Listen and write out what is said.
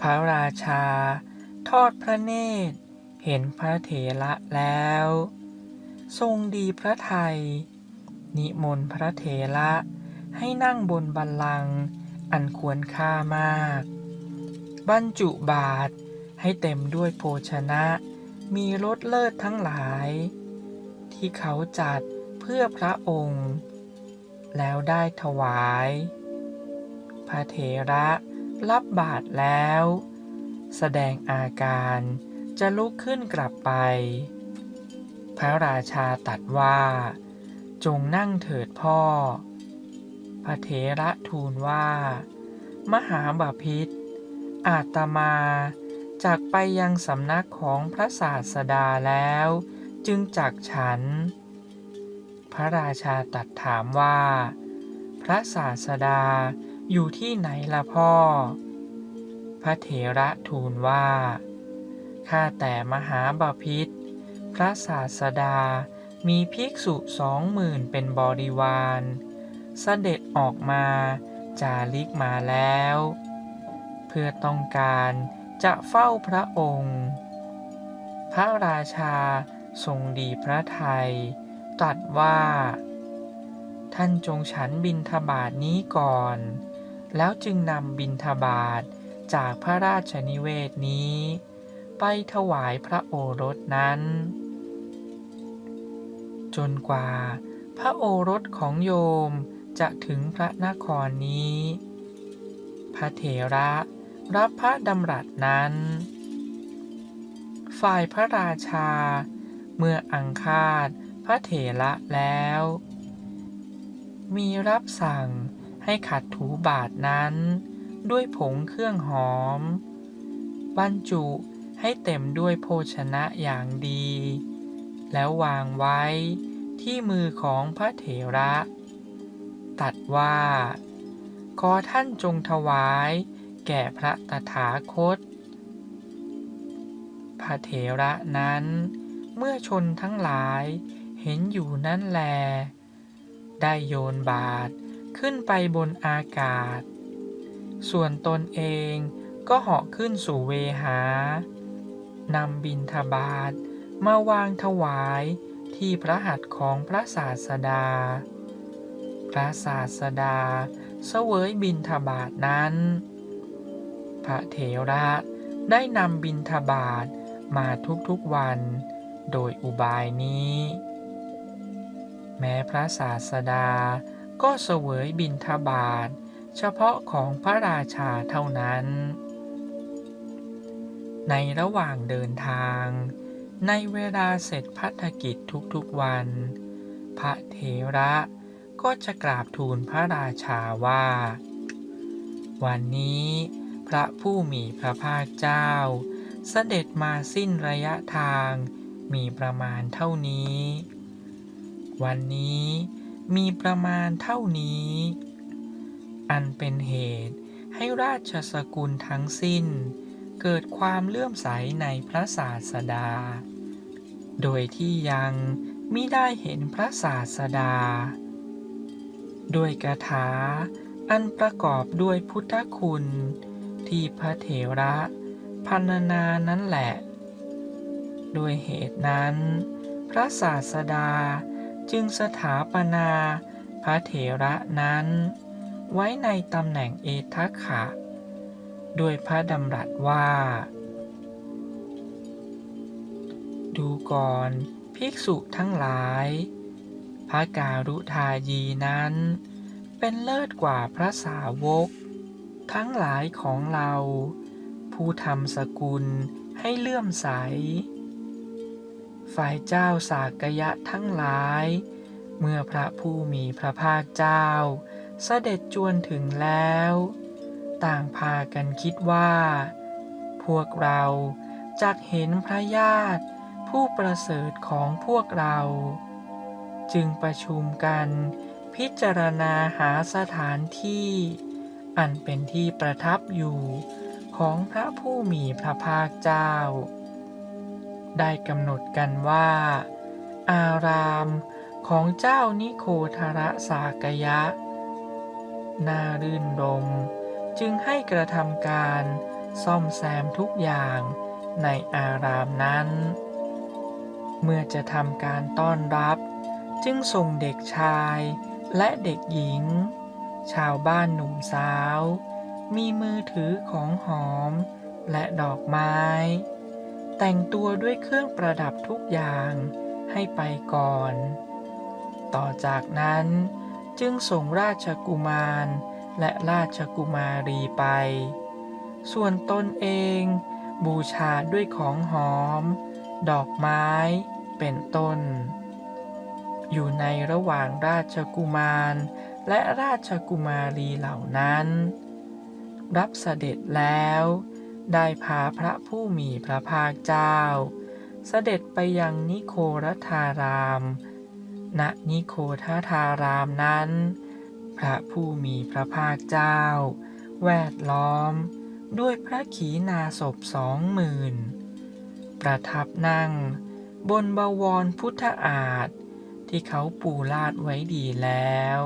พระราชา ทอดพระเนตร เห็นพระเถระแล้ว ทรงดีพระไทย นิมนต์พระเถระให้นั่งบนบัลลังก์อันควรค่ามาก บรรจุบาตรให้เต็มด้วยโภชนะ มีรสเลิศทั้งหลาย ที่เขาจัดเพื่อพระองค์ แล้วได้ถวาย พระเถระ รับบาตรแล้ว แสดงอาการจะลุกขึ้นกลับไป พระราชาตัดว่า จงนั่งเถิดพ่อ พระเถระทูลว่า มหาบาพิษอาตมาจากไปยังสำนักของพระศาสดาแล้ว จึงจักฉัน พระราชาตัดถามว่า พระศาสดา อยู่ที่ไหนล่ะพ่อ พระเถระทูลว่า ข้าแต่มหาบาพิษพระศาสดามีภิกษุสองหมื่นเป็นบริวารเสด็จออกมาจาริกมาแล้ว เพื่อต้องการจะเฝ้าพระองค์ พระราชาทรงดีพระทัยตรัสว่า ท่านจงฉันบินทบาทนี้ก่อน แล้วจึงนำบินทบาทจากพระราชนิเวศนี้ ไปถวายพระโอรสนั้น จนกว่าพระโอรสของโยมจะถึงพระนครนี้ พระเถระรับพระดำรัสนั้น ฝ่ายพระราชา เมื่ออังคาดพระเถระแล้ว มีรับสั่ง ให้ขัดถูบาทนั้น ด้วยผงเครื่องหอม บรรจุให้เต็มด้วยโภชนะอย่างดี แล้ววางไว้ที่มือของพระเถระ ตัดว่า ขอท่านจงถวายแก่พระตถาคต พระเถระนั้นเมื่อชนทั้งหลายเห็นอยู่นั่นแล ได้โยนบาท ขึ้นไปบนอากาศ ส่วนตนเองก็เหาะขึ้นสู่เวหานำบินทบาทมาวางถวายที่พระหัตถ์ของพระศาสดา พระศาสดาเสวยบินทบาทนั้น พระเถระได้นำบินทบาทมาทุกๆวัน โดยอุบายนี้ แม้พระศาสดา ก็เสวยบินทบาทเฉพาะของพระราชาเท่านั้น ในระหว่างเดินทาง ในเวลาเสร็จพัฒกิจทุกๆวัน พระเถระก็จะกราบทูลพระราชาว่า วันนี้พระผู้มีพระภาคเจ้า เสด็จมาสิ้นระยะทางมีประมาณเท่านี้ วันนี้ มีประมาณเท่านี้ อันเป็นเหตุให้ราชสกุลทั้งสิ้น เกิดความเลื่อมใสในพระศาสดา โดยที่ยังมิได้เห็นพระศาสดาด้วยคาถาอันประกอบด้วยพุทธคุณ ที่พระเถระพันนานั้นแหละ โดยเหตุนั้น พระศาสดา จึงสถาปนา พระเถระนั้น ไว้ในตำแหน่งเอทัคขะด้วยพระดำรัสว่า ดูก่อนภิกษุทั้งหลาย พระการุทายีนั้น เป็นเลิศกว่าพระสาวก ทั้งหลายของเรา ผู้ทำสกุลให้เลื่อมใส ฝ่ายเจ้าสากยะทั้งหลาย เมื่อพระผู้มีพระภาคเจ้า เสด็จจวนถึงแล้ว ต่างพากันคิดว่า พวกเราจักเห็นพระญาติผู้ประเสริฐของพวกเรา จึงประชุมกันพิจารณาหาสถานที่ อันเป็นที่ประทับอยู่ของพระผู้มีพระภาคเจ้า ได้กำหนดกันว่า อารามของเจ้านิโคทระสากยะน่ารื่นรมจึงให้กระทำการซ่อมแซมทุกอย่างในอารามนั้น เมื่อจะทำการต้อนรับ จึงส่งเด็กชายและเด็กหญิง ชาวบ้านหนุ่มสาว มีมือถือของหอมและดอกไม้ แต่งตัวด้วยเครื่องประดับทุกอย่างให้ไปก่อน ต่อจากนั้นจึงส่งราชกุมารและราชกุมารีไป ส่วนตนเองบูชาด้วยของหอม ดอกไม้เป็นต้น อยู่ในระหว่างราชกุมารและราชกุมารีเหล่านั้น รับเสด็จแล้ว ได้พาพระผู้มีพระภาคเจ้า เสด็จไปยังนิโครธาราม ณ นิโคทธารามนั้น พระผู้มีพระภาคเจ้า แวดล้อม ด้วยพระขีณาสพสองหมื่น ประทับนั่ง บนบวรพุทธอาฏที่เขาปูลาดไว้ดีแล้ว